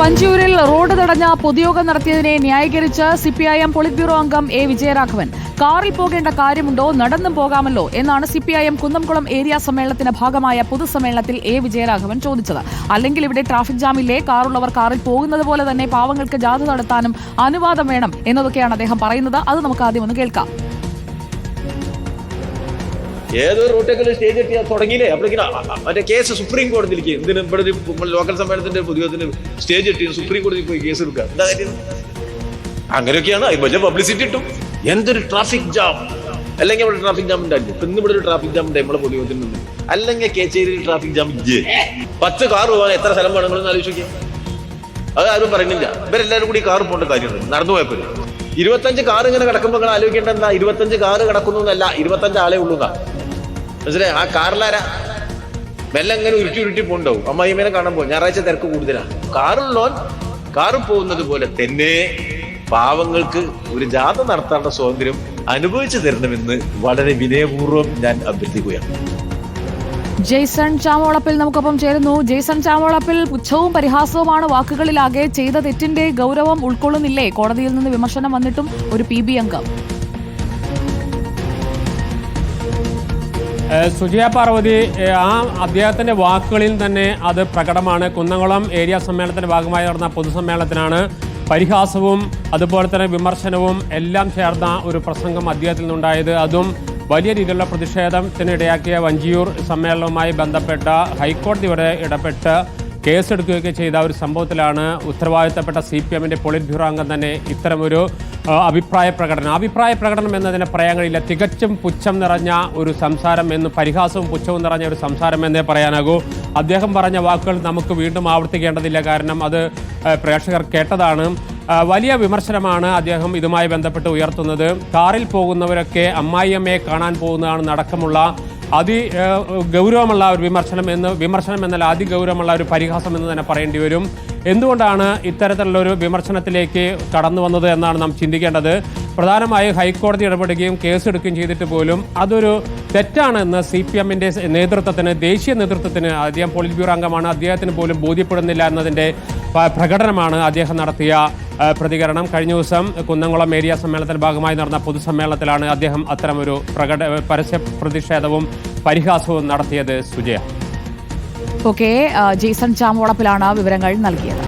വഞ്ചിയൂരിൽ road തടഞ്ഞ പൊതുയോഗം നടത്തിയതിനെ ന്യായീകരിച്ച് സിപിഐഎം പൊളിറ്റ് ബ്യൂറോ അംഗം എ വിജയരാഘവൻ. കാറിൽ പോകേണ്ട കാര്യമുണ്ടോ? നടന്നും പോകാമല്ലോ എന്നാണ് സിപിഐഎം കുന്നംകുളം ഏരിയ സമ്മേളനത്തിന്റെ ഭാഗമായ പൊതുസമ്മേളനത്തിൽ എ വിജയരാഘവൻ ചോദിച്ചത്. അല്ലെങ്കിൽ ഇവിടെ ട്രാഫിക് ജാമില്ലേ? കാറുള്ളവർ കാറിൽ പോകുന്നത് പോലെ തന്നെ പാവങ്ങൾക്ക് ജാഥ നടത്താനും അനുവാദം വേണം എന്നതൊക്കെയാണ് അദ്ദേഹം പറയുന്നത്. അത് നമുക്ക് ആദ്യം ഒന്ന് കേൾക്കാം. ഏതൊരു റൂട്ടേക്കിൽ സ്റ്റേജ് കെട്ടി തുടങ്ങിയില്ലേ? അപ്പോഴേക്കും മറ്റേ കേസ് സുപ്രീം കോടതിയിലേക്ക് എന്തിനും ഇവിടെ ലോക്കൽ സമ്മേളനത്തിന്റെ പൊതുയോഗത്തിന് സ്റ്റേജ് കെട്ടി സുപ്രീം കോടതിയിൽ പോയി കേസ് എടുക്കുക. എന്താ കാര്യം? അങ്ങനെയൊക്കെയാണ് അത് വലിയ പബ്ലിസിറ്റി കിട്ടും. എന്തൊരു ട്രാഫിക് ജാം അല്ലെങ്കിൽ ഇവിടെ ട്രാഫിക് ജാം ഉണ്ടായിരുന്നു ഇപ്പൊ ഇന്ന് ഇവിടെ ഒരു ട്രാഫിക് ജാം ഉണ്ട് നമ്മുടെ പൊതുയോഗത്തിൽ നിന്ന്. അല്ലെങ്കിൽ കേച്ചേരിയിൽ ട്രാഫിക് ജാം ഇല്ലേ? പത്ത് കാർ പോകാൻ എത്ര സ്ഥലം വേണമെങ്കിലും ആലോചിക്കുക അത് ആരും പറയുന്നില്ല. ഇവരെല്ലാവരും കൂടി കാർ പോകേണ്ട കാര്യമുണ്ട്. നടന്നു പോയപ്പോൾ ഇരുപത്തഞ്ച് കാർ ഇങ്ങനെ കിടക്കുമ്പോൾ നിങ്ങൾ ആലോചിക്കേണ്ട എന്താ? ഇരുപത്തഞ്ച് കാർ കിടക്കുന്നു എന്നല്ല ഇരുപത്തഞ്ച് ആളെ ഉള്ളൂ എന്നാ. മനസ്സിലായി? ആ കാറിലാരാ? മെല്ലെ ഇങ്ങനെ ഉരുട്ടി ഉരുട്ടി പോണ്ടാവും അമ്മായിമേനെ കാണാൻ പോകും. ഞായറാഴ്ച തിരക്ക് കൂടുതലാ. കാറുള്ളോൻ കാറിൽ പോകുന്നത് പോലെ തന്നെ പാവങ്ങൾക്ക് ഒരു ജാഥ നടത്താനുള്ള സ്വാതന്ത്ര്യം അനുഭവിച്ചു തരണമെന്ന് വളരെ വിനയപൂർവം ഞാൻ അഭ്യർത്ഥിക്കുകയാണ്. ജെയ്സൺ ചാമോളപ്പിൽ നമുക്കൊപ്പം ചേരുന്നു. ജെയ്സൺ ചാമോളപ്പിൽ പുച്ഛവും പരിഹാസവുമാണ് വാക്കുകളിലാകെ ചെയ്ത തെറ്റിന്റെ ഗൗരവം ഉൾക്കൊള്ളുന്നില്ലേ? കോടതിയിൽ നിന്ന് വിമർശനം വന്നിട്ടും ഒരു പി ബി അംഗം. സുജയ പാർവതി ആ അദ്ദേഹത്തിന്റെ വാക്കുകളിൽ തന്നെ അത് പ്രകടമാണ്. കുന്നംകുളം ഏരിയ സമ്മേളനത്തിന്റെ ഭാഗമായി നടന്ന പൊതുസമ്മേളനത്തിനാണ് പരിഹാസവും അതുപോലെ തന്നെ വിമർശനവും എല്ലാം ചേർന്ന ഒരു പ്രസംഗം അദ്ദേഹത്തിൽ നിന്നുണ്ടായത്. അതും വലിയ രീതിയിലുള്ള പ്രതിഷേധത്തിനിടയാക്കിയ വഞ്ചിയൂർ സമ്മേളനവുമായി ബന്ധപ്പെട്ട ഹൈക്കോടതി വരെ ഇടപെട്ട് കേസെടുക്കുകയൊക്കെ ചെയ്ത ഒരു സംഭവത്തിലാണ് ഉത്തരവാദിത്തപ്പെട്ട സി പി എമ്മിന്റെ പൊളിറ്റ് ബ്യൂറോ അംഗം തന്നെ ഇത്തരമൊരു അഭിപ്രായ പ്രകടനം. അഭിപ്രായ പ്രകടനം എന്നതിനെ പറയാൻ കഴിയില്ല തികച്ചും പുച്ഛം നിറഞ്ഞ ഒരു സംസാരം എന്ന് പരിഹാസവും പുച്ഛവും നിറഞ്ഞ ഒരു സംസാരം എന്നേ പറയാനാകൂ. അദ്ദേഹം പറഞ്ഞ വാക്കുകൾ നമുക്ക് വീണ്ടും ആവർത്തിക്കേണ്ടതില്ല. കാരണം അത് പ്രേക്ഷകർ കേട്ടതാണ്. വലിയ വിമർശനമാണ് അദ്ദേഹം ഇതുമായി ബന്ധപ്പെട്ട് ഉയർത്തുന്നത്. കാറിൽ പോകുന്നവരൊക്കെ അമ്മായിയമ്മയെ കാണാൻ പോകുന്നതാണ് അടക്കമുള്ള അതി ഗൗരവമുള്ള ഒരു വിമർശനം എന്ന് വിമർശനം എന്നാൽ അതിഗൗരവമുള്ള ഒരു പരിഹാസം എന്ന് തന്നെ പറയേണ്ടി വരും. എന്തുകൊണ്ടാണ് ഇത്തരത്തിലുള്ള ഒരു വിമർശനത്തിലേക്ക് കടന്നു വന്നത് എന്നാണ് നാം ചിന്തിക്കേണ്ടത്. പ്രധാനമായും ഹൈക്കോടതി ഇടപെടുകയും കേസെടുക്കുകയും ചെയ്തിട്ട് പോലും അതൊരു തെറ്റാണെന്ന് സി പി എമ്മിന്റെ നേതൃത്വത്തിന് ദേശീയ നേതൃത്വത്തിന് അദ്ദേഹം പോളിറ്റ് ബ്യൂറോ അംഗമാണ് അദ്ദേഹത്തിന് പോലും ബോധ്യപ്പെടുന്നില്ല എന്നതിന്റെ പ്രകടനമാണ് അദ്ദേഹം നടത്തിയ പ്രതികരണം. കഴിഞ്ഞ ദിവസം കുന്നംകുളം ഏരിയ സമ്മേളനത്തിന്റെ ഭാഗമായി നടന്ന പൊതുസമ്മേളനത്തിലാണ് അദ്ദേഹം അത്തരമൊരു പ്രകട പരസ്യ പ്രതിഷേധവും പരിഹാസവും നടത്തിയത് സുജയ. ഓക്കെ ജെയ്സൺ ചാമോളപ്പിലാണ് വിവരങ്ങൾ നൽകിയത്.